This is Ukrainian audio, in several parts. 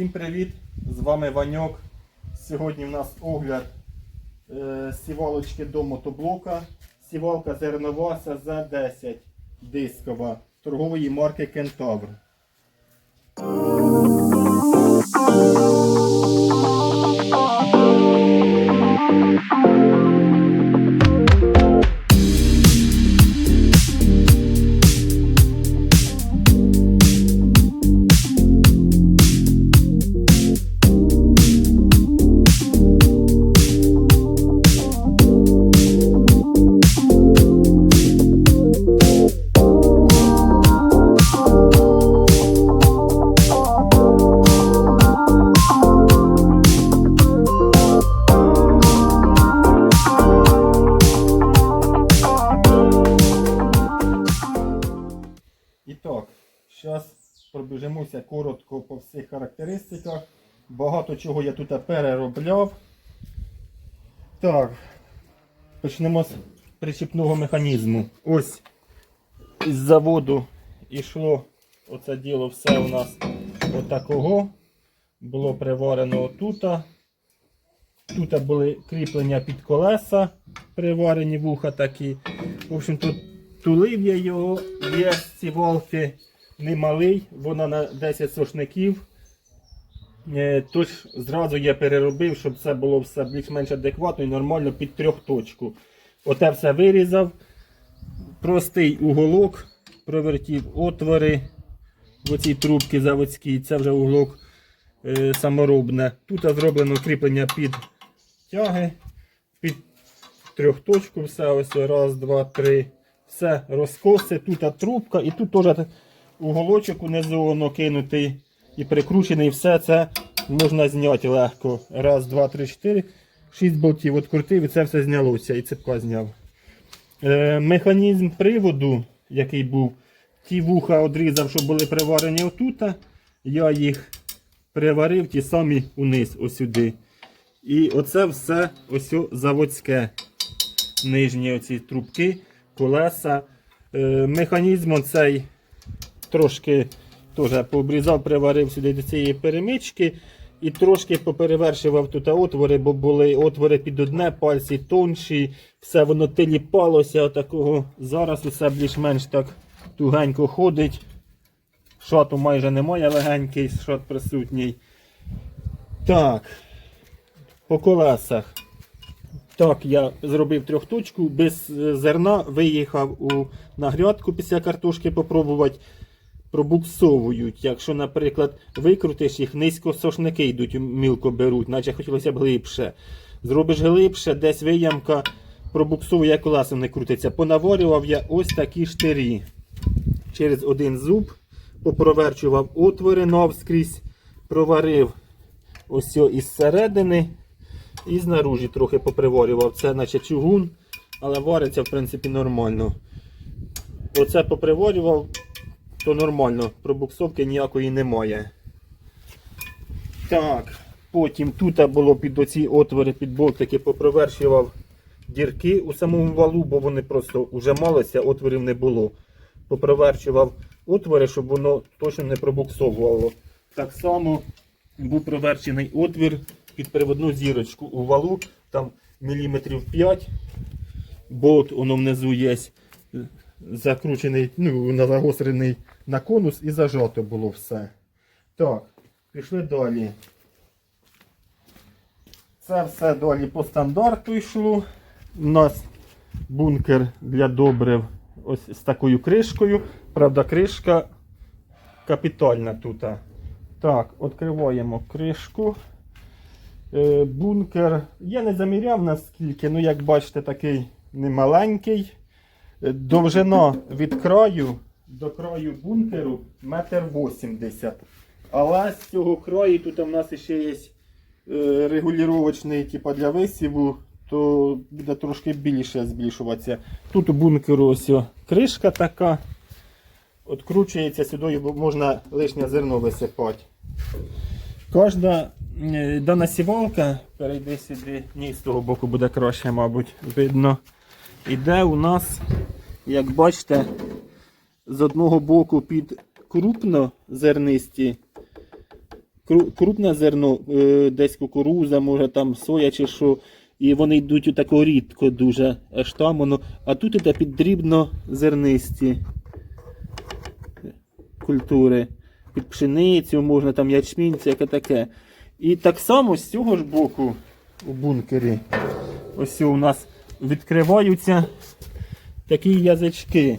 Всім привіт! З вами Ваньок. Сьогодні в нас огляд е, сівалочки до мотоблока. Сівалка зернова СЗ-10 дискова торгової марки Кентавр. І пробіжимося коротко по всіх характеристиках. Багато чого я тут переробляв. Так, почнемо з причіпного механізму. Ось із заводу йшло оце діло все у нас отакого. Було приварено отута. Тут були кріплення під колеса, приварені вуха такі. В общем, тут тулив я його, є ці волки немалий, вона на 10 сошників. Е, Тож зразу я переробив, щоб це було все більш-менш адекватно і нормально під трьохточку. Оте все вирізав. Простий уголок, провертів отвори в оцій трубці заводській, це вже уголок е, саморобне. Тут зроблено кріплення під тяги, під трьохточку, все ось раз, два, три. Все розкоси, тут трубка, і тут теж уголочок унизу воно кинутий і прикручений. Все це можна зняти легко. Раз, два, три, чотири. Шість болтів відкрутив і це все знялося і цепка зняв. Е, механізм приводу, який був, ті вуха одрізав, що були приварені отута. Я їх приварив ті самі униз, ось. І оце все ось заводське. Нижні оці трубки, колеса. Е, механізм оцей трошки теж пообрізав, приварив сюди до цієї перемички. І трошки поперевершував тут отвори, бо були отвори під одне, пальці тонші, все воно тиліпалося отакого. Зараз усе більш-менш так тугенько ходить. Шату майже немає легенький, шат присутній. Так, по колесах. Так, я зробив трьохточку, без е, зерна виїхав у на грядку після картошки попробувати. Пробуксовують. Якщо, наприклад, викрутиш їх, низько сошники йдуть, мілко беруть, наче хотілося б глибше. Зробиш глибше, десь виямка пробуксовує, колесо не крутиться. Понаварював я ось такі штирі. Через один зуб попроверчував отвори навскрізь, проварив ось із середини. І знаружі трохи поприварював. Це наче чугун, але вариться в принципі нормально. Оце поприварював, то нормально, пробуксовки ніякої немає. Так, потім тут було під оці отвори, під болтики, попровершував дірки у самому валу, бо вони просто вже малися, отворів не було. Попроверчував отвори, щоб воно точно не пробуксовувало. Так само був проверчений отвір під приводну зірочку у валу, там міліметрів 5. Болт воно внизу є закручений, ну, загострений на конус і зажато було все. Так, пішли далі. Це все далі по стандарту йшло. У нас бункер для добрив ось з такою кришкою. Правда, кришка капітальна тут. Так, відкриваємо кришку. Е, Бункер. Я не заміряв наскільки, ну як бачите, такий немаленький. Довжина від краю до краю бункеру метр вісімдесят. Але з цього краю тут у нас ще є е, регулювачний типу, для висіву, то буде трошки більше збільшуватися. Тут у бункеру ось кришка така. Откручується сюди, бо можна лишнє зерно висипати. Кожна е, дана сівалка, перейди сюди, ні, з того боку буде краще, мабуть, видно. Іде у нас, як бачите, з одного боку під крупнозернисті кру- крупне зерно, е, десь кукуруза, може там соя чи що. І вони йдуть отако рідко дуже, аж там. А тут іде піддрібно зернисті культури. Під пшеницю, можна там ячмінь, яке таке. І так само з цього ж боку у бункері. Ось у нас відкриваються такі язички.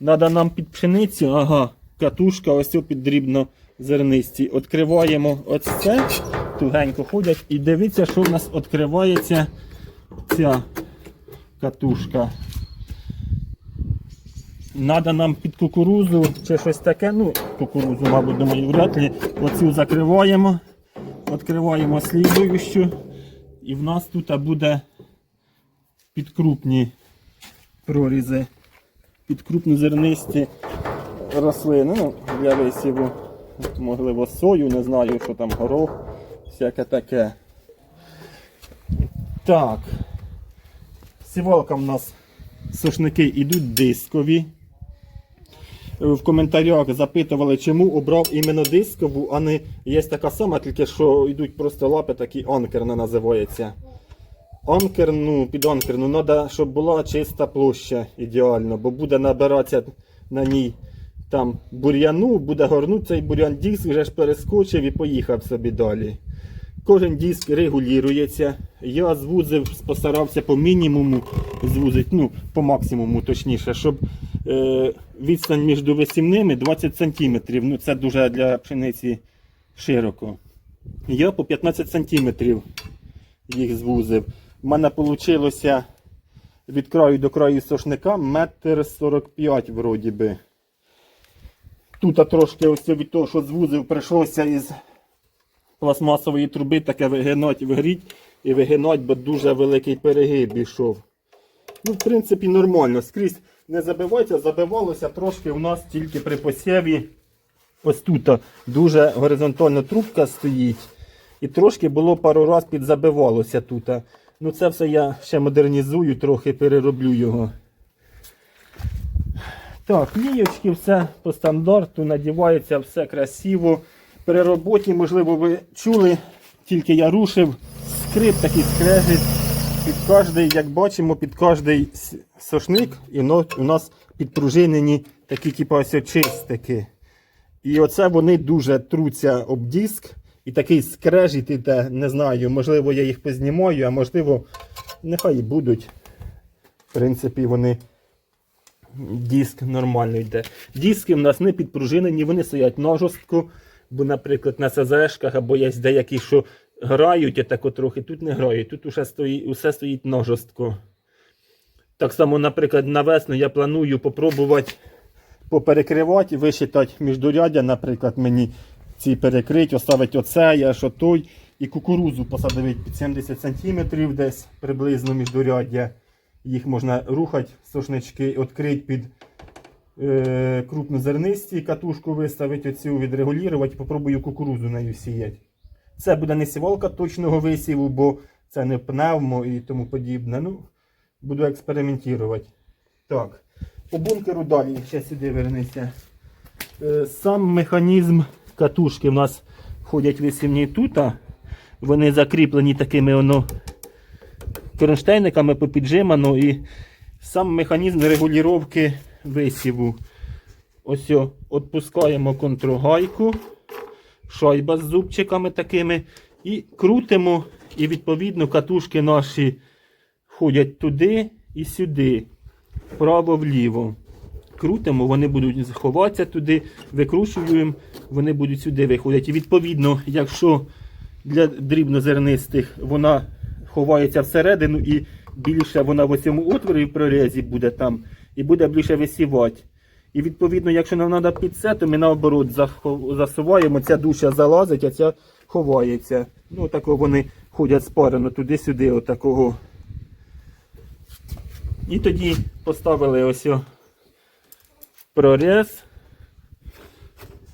Надо нам під пшеницю, ага, катушка, ось під дрібно зернисті. Відкриваємо ось це, тугенько ходять, і дивіться, що в нас відкривається ця катушка. Надо нам під кукурузу чи щось таке, ну, кукурузу, мабуть, думаю, вряд ли. Оцю закриваємо, відкриваємо слідуючу, і в нас тут буде підкрупні прорізи, підкрупнозернисті рослини. Ну, для висіву, можливо, сою, не знаю, що там горох, всяке таке. Так. Сівалка в нас сушники йдуть дискові. В коментарях запитували, чому обрав іменно дискову, а не є така сама, тільки що йдуть просто лапи, такі анкерна називається. Анкер, ну, під анкерну треба, щоб була чиста площа ідеально, бо буде набиратися на ній там бур'яну, буде горнути цей бур'ян, диск вже ж перескочив і поїхав собі далі. Кожен диск регулюється. Я звузив, постарався по мінімуму звузити, ну, по максимуму точніше, щоб е, відстань між висівними 20 см. Ну, це дуже для пшениці широко. Я по 15 см їх звузив. У мене вийшло від краю до краю сошника метр 45 вроді би. Тут трошки ось від того, що звузив, прийшлося із пластмасової труби таке вигинать, вигріть і вигинать, бо дуже великий перегиб ішов. Ну, в принципі, нормально. Скрізь не забивається, забивалося трошки у нас тільки при посіві. Ось тут дуже горизонтальна трубка стоїть. І трошки було пару раз підзабивалося тут. Ну це все я ще модернізую, трохи перероблю його. Так, лієчки, все по стандарту, надівається все красиво. При роботі, можливо, ви чули, тільки я рушив, скрип такий скрежет. Під кожний, як бачимо, під кожний сошник і у нас підпружинені такі типу, ось чистики. І оце вони дуже труться об диск. І такий скрежіт іде, не знаю, можливо, я їх познімаю, а можливо, нехай і будуть. В принципі, вони диск нормально йде. Диски в нас не підпружинені, вони стоять на жорстку, бо, наприклад, на СЗшках або є деякі, що грають отако трохи, тут не грають, тут усе стоїть, усе стоїть на жорстко. Так само, наприклад, на весну я планую попробувати поперекривати, висчитати міждурядя, наприклад, мені ці перекрити, оставити оце, я що той, і кукурузу посадити під 70 см десь приблизно міждуряддя. Їх можна рухати, сошнички, відкрити під е, крупнозернисті, катушку виставити, оцю відрегулювати, попробую кукурузу нею сіяти. Це буде не сівалка точного висіву, бо це не пневмо і тому подібне. Ну, буду експериментувати. Так, по бункеру далі, ще сюди вернися. Е, Сам механізм катушки в нас ходять висівні тут. Вони закріплені такими воно кронштейниками попіджимано і сам механізм регулювання висіву. Ось відпускаємо контргайку, шайба з зубчиками такими і крутимо, і відповідно катушки наші ходять туди і сюди, вправо-вліво. Крутимо, вони будуть заховатися туди, викручуємо, вони будуть сюди виходять. І відповідно, якщо для дрібнозернистих вона ховається всередину і більше вона в цьому отворі в прорізі буде там і буде більше висівати. І відповідно, якщо нам треба під це, то ми наоборот засуваємо, ця душа залазить, а ця ховається. Ну, тако вони ходять спарено туди-сюди, отакого. І тоді поставили ось о проріз.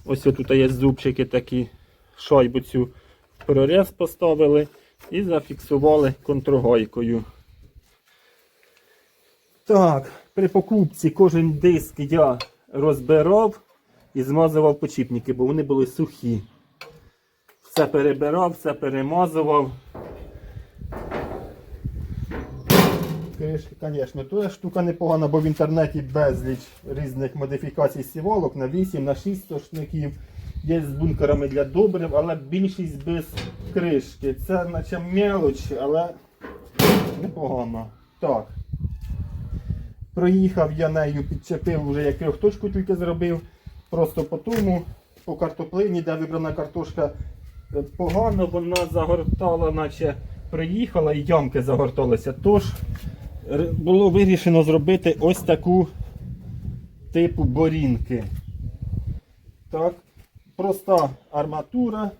Ось тут є зубчики такі, шайбу цю проріз поставили і зафіксували контргайкою. Так, при покупці кожен диск я розбирав і змазував почіпники, бо вони були сухі. все перебирав, все перемазував. Кришки, звісно, то штука непогана, бо в інтернеті безліч різних модифікацій сівалок на 8, на 6 сошників. Є з бункерами для добрив, але більшість без кришки. Це наче мелоч, але непогано. Так. Проїхав я нею, підчепив вже як трьохточку тільки зробив. Просто по тому, по картоплині, де вибрана картошка. Е, Погано вона загортала, наче приїхала і ямки загорталися. Тож було вирішено зробити ось таку типу борінки. Так. Проста арматура,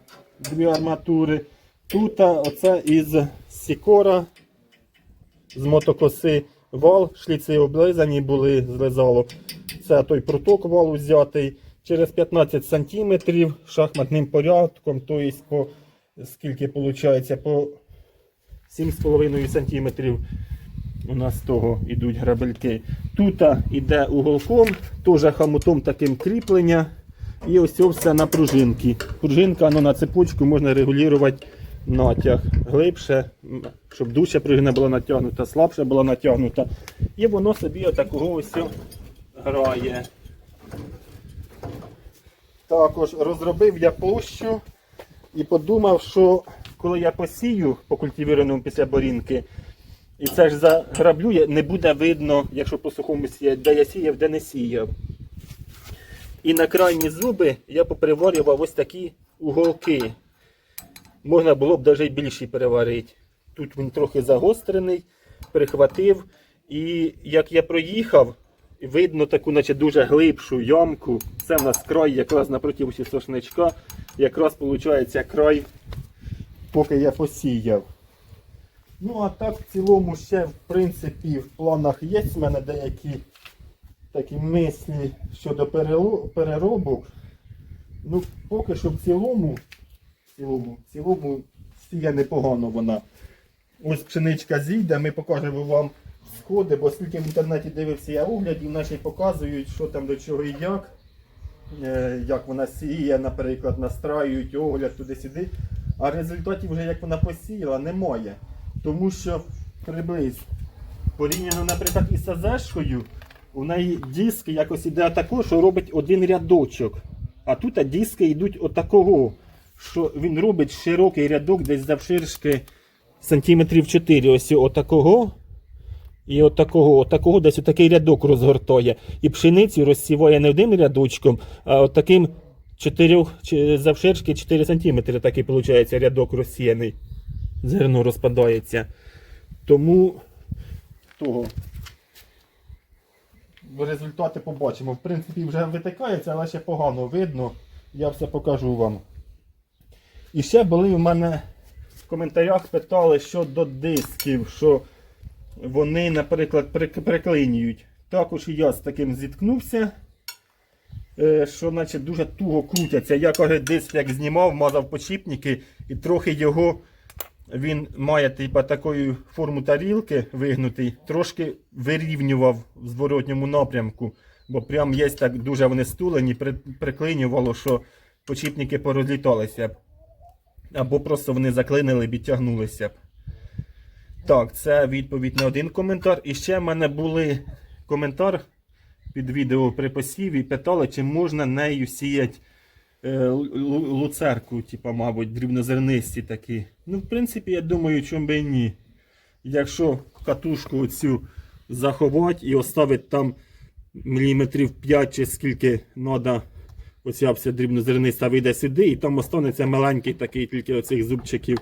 дві арматури. Тут оце із Сікора з мотокоси вал, шліци облизані були, злизало. Це той проток валу взятий через 15 см шахматним порядком, тобто по скільки виходить, по 7,5 см у нас з того йдуть грабельки. Тут іде уголком, теж хамутом таким кріплення. І ось це все на пружинки. Пружинка ну, на цепочку можна регулювати натяг глибше, щоб дужче пружина була натягнута, слабше була натягнута. І воно собі отакого ось грає. Також розробив я площу і подумав, що коли я посію по культивірованому після борінки, і це ж заграблює, не буде видно, якщо по сухому сіяти, де я сіяв, де не сіяв. І на крайні зуби я попереварював ось такі уголки. Можна було б навіть більші переварити. Тут він трохи загострений, перехватив. І як я проїхав, видно таку, наче дуже глибшу ямку. Це в нас край якраз напроти сошничка. Якраз виходить край, поки я посіяв. Ну, а так в цілому ще, в принципі, в планах є в мене деякі такі мислі щодо переробок. Ну, поки що в цілому, в цілому, в цілому сіє непогано вона. Ось пшеничка зійде, ми покажемо вам сходи, бо скільки в інтернеті дивився я оглядів, наші показують, що там до чого і як. Е, Як вона сіє, наприклад, настраюють огляд туди-сюди. А результатів вже як вона посіяла, немає. Тому що приблизно порівняно, наприклад, із СЗшкою, у неї диски якось іде отако, що робить один рядочок. А тут диски йдуть отакого, що він робить широкий рядок десь завширшки сантиметрів 4. Ось отакого. І отакого, отакого десь отакий рядок розгортає. І пшеницю розсіває не одним рядочком, а отаким 4, завширшки 4 см такий виходить рядок розсіяний. Зерно розпадається. Тому того. Результати побачимо. В принципі, вже витикається, але ще погано видно. Я все покажу вам. І ще були в мене в коментарях питали щодо дисків, що вони, наприклад, прик- приклинюють. Також і я з таким зіткнувся, е, що наче дуже туго крутяться. Я каже, диск як знімав, мазав почіпники і трохи його він має типа таку форму тарілки вигнутий, трошки вирівнював в зворотньому напрямку. Бо прям є так дуже вони стулені, при- приклинювало, що почіпники порозліталися б. Або просто вони заклинили б і тягнулися б. Так, це відповідь на один коментар. І ще в мене були коментар під відео при посіві. Питали, чи можна нею сіяти луцерку, типа, мабуть, дрібнозернисті такі. Ну, в принципі, я думаю, чому би і ні. Якщо катушку оцю заховати і оставити там міліметрів 5 чи скільки треба, оця вся дрібнозерниста вийде сюди, і там останеться маленький такий тільки оцих зубчиків.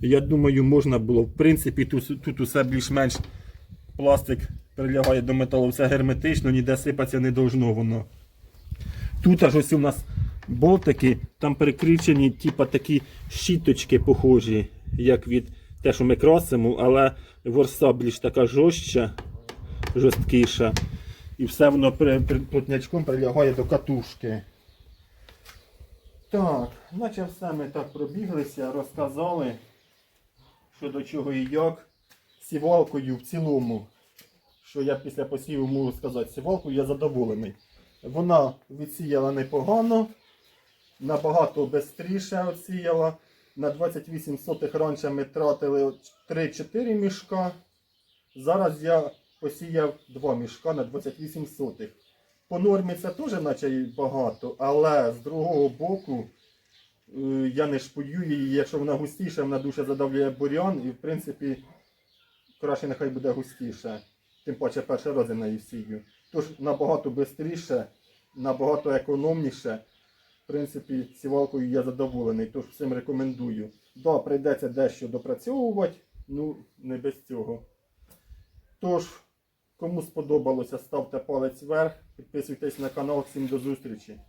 Я думаю, можна було. В принципі, тут, тут усе більш-менш пластик прилягає до металу, все герметично, ніде сипатися не должно воно. Тут аж ось у нас болтики, там прикручені, типа такі щіточки похожі, як від те, що ми красимо, але ворса більш така жорстча, жорсткіша. І все воно плотнячком прилягає до катушки. Так, наче все ми так пробіглися, розказали, що до чого і як. Сівалкою в цілому, що я після посіву можу сказати, сівалкою я задоволений. Вона відсіяла непогано, набагато швидше відсіяла. На 28 сотих раніше ми тратили 3-4 мішка. Зараз я посіяв 2 мішка на 28 сотих. По нормі це теж наче багато, але з другого боку е, я не шпую її, якщо вона густіша, вона дуже задавлює бурян і в принципі краще нехай буде густіше. Тим паче перший раз я на її сію. Тож набагато швидше, набагато економніше. В принципі, сівалкою я задоволений, тож всім рекомендую. Да, прийдеться дещо допрацьовувати, ну не без цього. Тож, кому сподобалося, ставте палець вверх, підписуйтесь на канал, всім до зустрічі.